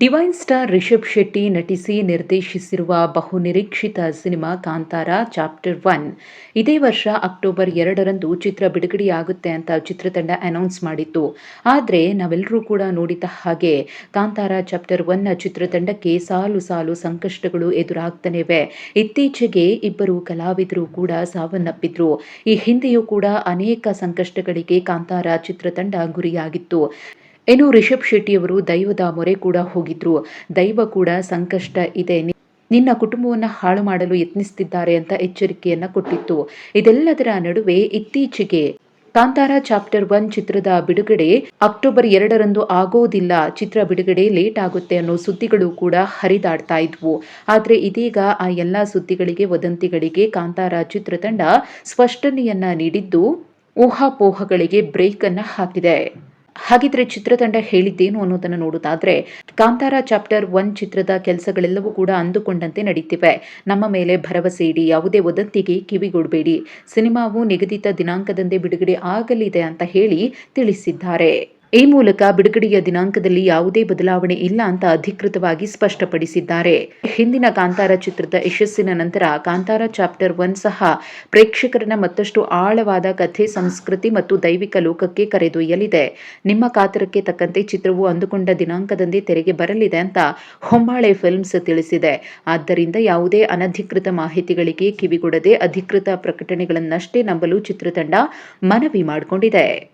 Divine star Rishab Shetty ನಟಿಸಿ ನಿರ್ದೇಶಿಸಿರುವ ಬಹುನಿರೀಕ್ಷಿತ ಸಿನಿಮಾ ಕಾಂತಾರ ಚಾಪ್ಟರ್ ಒನ್. ಇದೇ ವರ್ಷ ಅಕ್ಟೋಬರ್ ಎರಡರಂದು ಚಿತ್ರ ಬಿಡುಗಡೆಯಾಗುತ್ತೆ ಅಂತ ಚಿತ್ರತಂಡ ಅನೌನ್ಸ್ ಮಾಡಿತ್ತು. ಆದರೆ ನಾವೆಲ್ಲರೂ ಕೂಡ ನೋಡಿದ ಹಾಗೆ ಕಾಂತಾರ ಚಾಪ್ಟರ್ ಒನ್ನ ಚಿತ್ರತಂಡಕ್ಕೆ ಸಾಲು ಸಾಲು ಸಂಕಷ್ಟಗಳು ಎದುರಾಗ್ತಾನೆ ಇತ್ತೀಚೆಗೆ ಇಬ್ಬರು ಕಲಾವಿದರು ಕೂಡ ಸಾವನ್ನಪ್ಪಿದ್ರು. ಈ ಹಿಂದೆಯೂ ಕೂಡ ಅನೇಕ ಸಂಕಷ್ಟಗಳಿಗೆ ಕಾಂತಾರ ಚಿತ್ರತಂಡ ಗುರಿಯಾಗಿತ್ತು. ಇನ್ನು ರಿಷಬ್ ಶೆಟ್ಟಿಯವರು ದೈವದ ಮೊರೆ ಕೂಡ ಹೋಗಿದ್ರು. ದೈವ ಕೂಡ ಸಂಕಷ್ಟ ಇದೆ. ನಿನ್ನ ಕುಟುಂಬವನ್ನು ಹಾಳು ಮಾಡಲು ಯತ್ನಿಸುತ್ತಿದ್ದಾರೆ ಅಂತ ಎಚ್ಚರಿಕೆಯನ್ನ ಕೊಟ್ಟಿತ್ತು. ಇದೆಲ್ಲದರ ನಡುವೆ ಇತ್ತೀಚೆಗೆ ಕಾಂತಾರ ಚಾಪ್ಟರ್ ಒನ್ ಚಿತ್ರದ ಬಿಡುಗಡೆ ಅಕ್ಟೋಬರ್ ಎರಡರಂದು ಆಗೋದಿಲ್ಲ. ಚಿತ್ರ ಬಿಡುಗಡೆ ಲೇಟ್ ಆಗುತ್ತೆ ಅನ್ನೋ ಸುದ್ದಿಗಳು ಕೂಡ ಹರಿದಾಡ್ತಾ ಇದ್ವು. ಆದರೆ ಇದೀಗ ಆ ಎಲ್ಲ ಸುದ್ದಿಗಳಿಗೆ ವದಂತಿಗಳಿಗೆ ಕಾಂತಾರ ಚಿತ್ರತಂಡ ಸ್ಪಷ್ಟನೆಯನ್ನ ನೀಡಿದ್ದು ಊಹಾಪೋಹಗಳಿಗೆ ಬ್ರೇಕ್ ಅನ್ನ ಹಾಕಿದೆ. ಹಾಗಿದ್ರೆ ಚಿತ್ರತಂಡ ಹೇಳಿದ್ದೇನು ಅನ್ನೋದನ್ನು ನೋಡೋದಾದ್ರೆ, ಕಾಂತಾರ ಚಾಪ್ಟರ್ ಒನ್ ಚಿತ್ರದ ಕೆಲಸಗಳೆಲ್ಲವೂ ಕೂಡ ಅಂದುಕೊಂಡಂತೆ ನಡೀತಿವೆ. ನಮ್ಮ ಮೇಲೆ ಭರವಸೆ ಇಡಿ, ಯಾವುದೇ ವದಂತಿಗೆ ಕಿವಿಗೊಡಬೇಡಿ. ಸಿನಿಮಾವು ನಿಗದಿತ ದಿನಾಂಕದಂದೇ ಬಿಡುಗಡೆ ಆಗಲಿದೆ ಅಂತ ಹೇಳಿ ತಿಳಿಸಿದ್ದಾರೆ. ಈ ಮೂಲಕ ಬಿಡುಗಡೆಯ ದಿನಾಂಕದಲ್ಲಿ ಯಾವುದೇ ಬದಲಾವಣೆ ಇಲ್ಲ ಅಂತ ಅಧಿಕೃತವಾಗಿ ಸ್ಪಷ್ಟಪಡಿಸಿದ್ದಾರೆ. ಹಿಂದಿನ ಕಾಂತಾರ ಚಿತ್ರದ ಯಶಸ್ಸಿನ ನಂತರ ಕಾಂತಾರ ಚಾಪ್ಟರ್ ಒನ್ ಸಹ ಪ್ರೇಕ್ಷಕರನ್ನ ಮತ್ತಷ್ಟು ಆಳವಾದ ಕಥೆ, ಸಂಸ್ಕೃತಿ ಮತ್ತು ದೈವಿಕ ಲೋಕಕ್ಕೆ ಕರೆದೊಯ್ಯಲಿದೆ. ನಿಮ್ಮ ಕಾತರಕ್ಕೆ ತಕ್ಕಂತೆ ಚಿತ್ರವು ಅಂದುಕೊಂಡ ದಿನಾಂಕದಂದೇ ತೆರೆಗೆ ಬರಲಿದೆ ಅಂತ ಹೊಂಬಾಳೆ ಫಿಲ್ಮ್ಸ್ ತಿಳಿಸಿದೆ. ಆದ್ದರಿಂದ ಯಾವುದೇ ಅನಧಿಕೃತ ಮಾಹಿತಿಗಳಿಗೆ ಕಿವಿಗೊಡದೆ ಅಧಿಕೃತ ಪ್ರಕಟಣೆಗಳನ್ನಷ್ಟೇ ನಂಬಲು ಚಿತ್ರತಂಡ ಮನವಿ ಮಾಡಿಕೊಂಡಿದೆ.